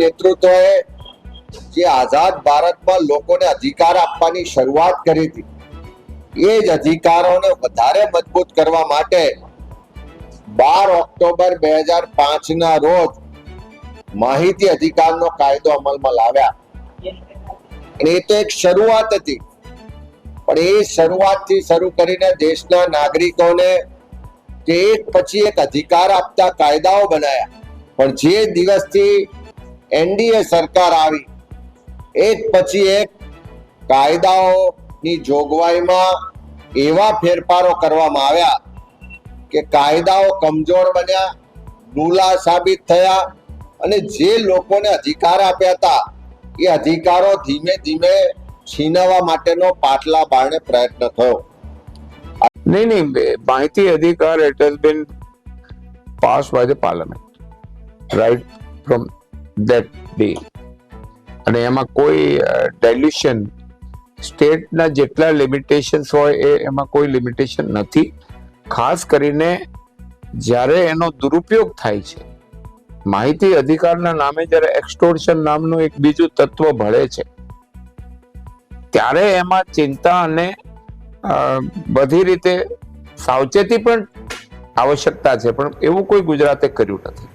નેતૃત્વએ જે આઝાદ ભારતમાં લોકોને અધિકાર આપવાની શરૂઆત કરી હતી, એ જ અધિકારોને વધારે મજબૂત કરવા માટે બાર ઓક્ટોબર બે હજાર પાંચ ના રોજ માહિતી અધિકારનો કાયદો અમલમાં લાવ્યા. એ તો એક શરૂઆત હતી. પણ એ શરૂઆતથી શરૂ કરીને દેશના નાગરિકોને જે એક પછી એક અધિકાર આપતા કાયદાઓ બનાયા. પણ જે દિવસથી એનડીએ સરકાર આવી એક પછી એક કાયદાઓની જોગવાઈમાં એવા ફેરફારો કરવામાં આવ્યા કે કાયદાઓ કમજોર બન્યા ડૂલા સાબિત થયા અને જે લોકોને અધિકાર આપ્યા હતા, એ અધિકારો ધીમે ધીમે છીનવવા માટેનો પાટલા બારણે પ્રયત્ન થયો. નહીં નહીં માહિતી અધિકાર it has been pass by the parliament, right from that day અને એમાં કોઈ ડાયલ્યુશન સ્ટેટના જેટલા લિમિટેશન્સ હોય એ એમાં કોઈ લિમિટેશન નથી. ખાસ કરીને જ્યારે એનો દુરુપયોગ થાય છે. માહિતી અધિકારના નામે જ્યારે એક્સટોર્શન નામનું એક બીજું તત્વ ભળે છે, ત્યારે એમાં ચિંતા અને બધી રીતે સાવચેતી પણ આવશ્યકતા છે. પણ એવું કોઈ ગુજરાતે કર્યું નથી.